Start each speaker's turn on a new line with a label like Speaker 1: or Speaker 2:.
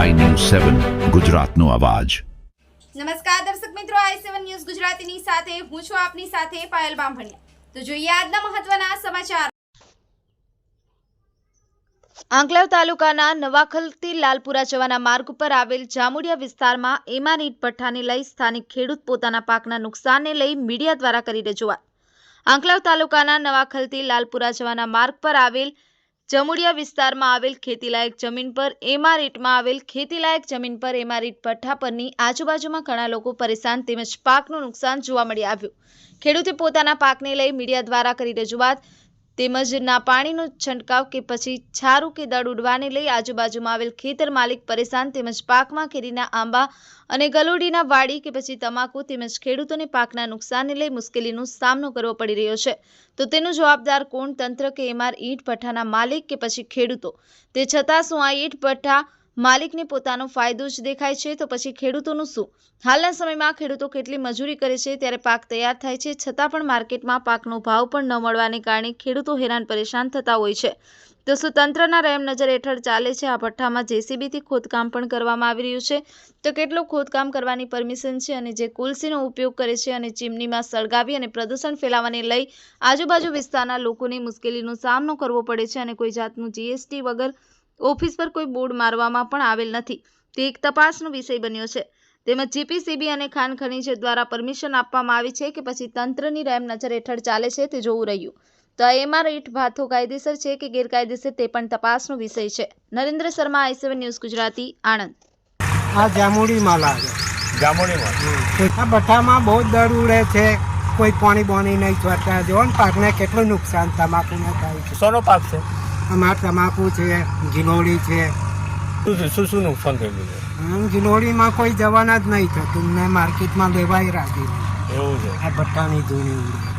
Speaker 1: સેવન ગુજરાતનો અવાજ.
Speaker 2: નમસ્કાર દર્શક મિત્રો આઈ સેવન ન્યૂઝ ગુજરાતીની સાથે હું છું આપની સાથે પાયલ બામભણિયા. તો જોઈએ આજના મહત્વના સમાચાર. આંકલાવ તાલુકાના નવાખલથી લાલપુરા જવાના માર્ગ ઉપર આવેલ જામુડિયા વિસ્તારમાં એમાન ઈટ ભઠ્ઠાને લઈ સ્થાનિક ખેડૂત પોતાના પાકના નુકસાનને લઈ મીડિયા દ્વારા કરી રજૂઆત. આંકલાવ તાલુકાના નવાખલથી લાલપુરા જવાના માર્ગ પર આવેલ જમુડિયા વિસ્તારમાં આવેલ ખેતીલાયક જમીન પર એમારીટમાં આવેલ ખેતીલાયક જમીન પર એમારીટ ભઠ્ઠા પરની આજુબાજુમાં ઘણા લોકો પરેશાન તેમજ પાકનું નુકસાન જોવા મળી આવ્યું. ખેડૂતે પોતાના પાકને લઈ મીડિયા દ્વારા કરી રજૂઆત તેમજ ના પાણીનો છંટકાવ કે પછી છારું કે દળ ઉડવાને લઈ આજુબાજુમાં આવેલ ખેતર માલિક પરેશાન તેમજ પાકમાં કેરીના આંબા અને ગલોડીના વાડી કે પછી તમાકુ તેમજ ખેડૂતોને પાકના નુકસાનને લઈ મુશ્કેલીનો સામનો કરવો પડી રહ્યો છે. તો તેનો જવાબદાર કોણ? તંત્ર કે એમાર ઈંટ ભઠ્ઠાના માલિક કે પછી ખેડૂતો? તે છતાં શું આ ઈંટ ભઠ્ઠા માલિકને પોતાનો ફાયદો જ દેખાય છે, તો પછી ખેડૂતોનું શું? હાલના સમયમાં ખેડૂતો કેટલી મજૂરી કરે છે ત્યારે પાક તૈયાર થાય છે, છતાં પણ માર્કેટમાં પાકનો ભાવ પણ ન મળવાને કારણે ખેડૂતો હેરાન પરેશાન થતા હોય છે. તો શું તંત્રના રહેમ નજર હેઠળ ચાલે છે? આ ભઠ્ઠામાં જેસીબીથી ખોદકામ પણ કરવામાં આવી રહ્યું છે. તો કેટલું ખોદકામ કરવાની પરમિશન છે અને જે કુલસીનો ઉપયોગ કરે છે અને ચીમનીમાં સળગાવી અને પ્રદૂષણ ફેલાવાને લઈ આજુબાજુ વિસ્તારના લોકોને મુશ્કેલીનો સામનો કરવો પડે છે અને કોઈ જાતનું જીએસટી વગર ઓફિસ પર કોઈ બોર્ડ મારવામાં પણ આવેલ નથી. તે એક તપાસનો વિષય બન્યો છે. તેમજ જીપીસીબી અને ખાન ખનીજ દ્વારા પરમિશન આપવામાં આવી છે કે પછી તંત્રની રેમ નજર હેઠળ ચાલે છે તે જોવું રહ્યું. તો આ એમઆર ઈટ ભાથો કાયદેસર છે કે ગેરકાયદેસર તે પણ તપાસનો વિષય છે. Narendra Sharma I seven news Gujarati Anand.
Speaker 3: આ જામુડીમાં લાગે.
Speaker 4: જામુડીમાં?
Speaker 3: આ બઠામાં બહુ દર ઉડે છે. કોઈ પાણી બોણી નહીં છોડતા જો ને પાકને કેટલું નુકસાન તમાકુને થાય છે.
Speaker 4: સોનો પાક છે?
Speaker 3: આમાં તમાકુ છે ગિલોડી છે.
Speaker 4: શું શું શું નુકસાન થયેલું છે?
Speaker 3: ગિલોડીમાં કોઈ જવાના જ નહીં થતું. ને માર્કેટમાં લેવાય રાખી.
Speaker 4: એવું છે?
Speaker 3: આ ભઠ્ઠાની જૂની ઉડે.